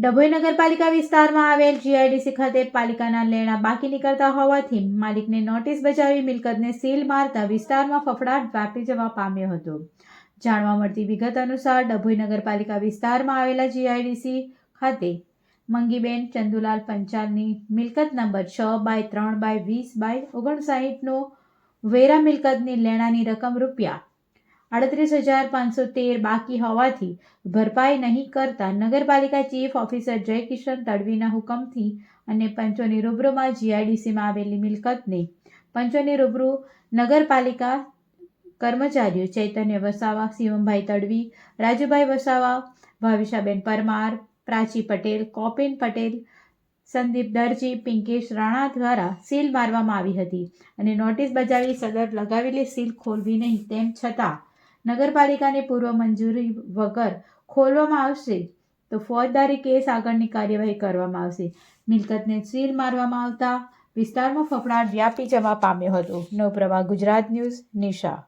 ડભોઈ નગરપાલિકા વિસ્તારમાં આવેલ જીઆઈડીસી ખાતે પાલિકાના લેણા બાકી નીકળતા હોવાથી માલિકને નોટિસ બજાવી મિલકતને સીલ મારતા વિસ્તારમાં ફફડાટ વ્યાપી જવા પામ્યો હતો. જાણવા મળતી વિગત અનુસાર ડભોઈ નગરપાલિકા વિસ્તારમાં આવેલા જીઆઈડીસી ખાતે મંગીબેન ચંદુલાલ પંચાલની મિલકત નંબર છ બાય ત્રણ બાય વીસ બાય ઓગણસાઠનો વેરા મિલકતની લેણાની રકમ રૂપિયા આડત્રીસ હજાર પાંચસો તેર બાકી હોવાથી ભરપાઈ નહીં કરતા નગરપાલિકા ચીફ ઓફિસર જયકિશન તડવીના હુકમથી અને પંચોની રૂબરૂમાં જીઆઈડીસીમાં આવેલી મિલકતને પંચોની રૂબરૂ નગરપાલિકા કર્મચારીઓ ચૈતન્ય વસાવા, શિવમભાઈ તડવી, રાજુભાઈ વસાવા, ભાવિશાબેન પરમાર, પ્રાચી પટેલ, કોપિન પટેલ, સંદીપ દરજી, પિંકેશ રાણા દ્વારા સીલ મારવામાં આવી હતી અને નોટિસ બજાવી સદર લગાવેલી સીલ ખોલવી નહીં તેમ છતાં નગરપાલિકાની પૂર્વ મંજૂરી વગર ખોલવામાં આવશે તો ફોજદારી કેસ આગળની કાર્યવાહી કરવામાં આવશે. મિલકતને સીલ મારવામાં આવતા વિસ્તારમાં ફફડાટ વ્યાપી જવા પામ્યો હતો. નવપ્રવાહ ગુજરાત ન્યૂઝ, નિશા.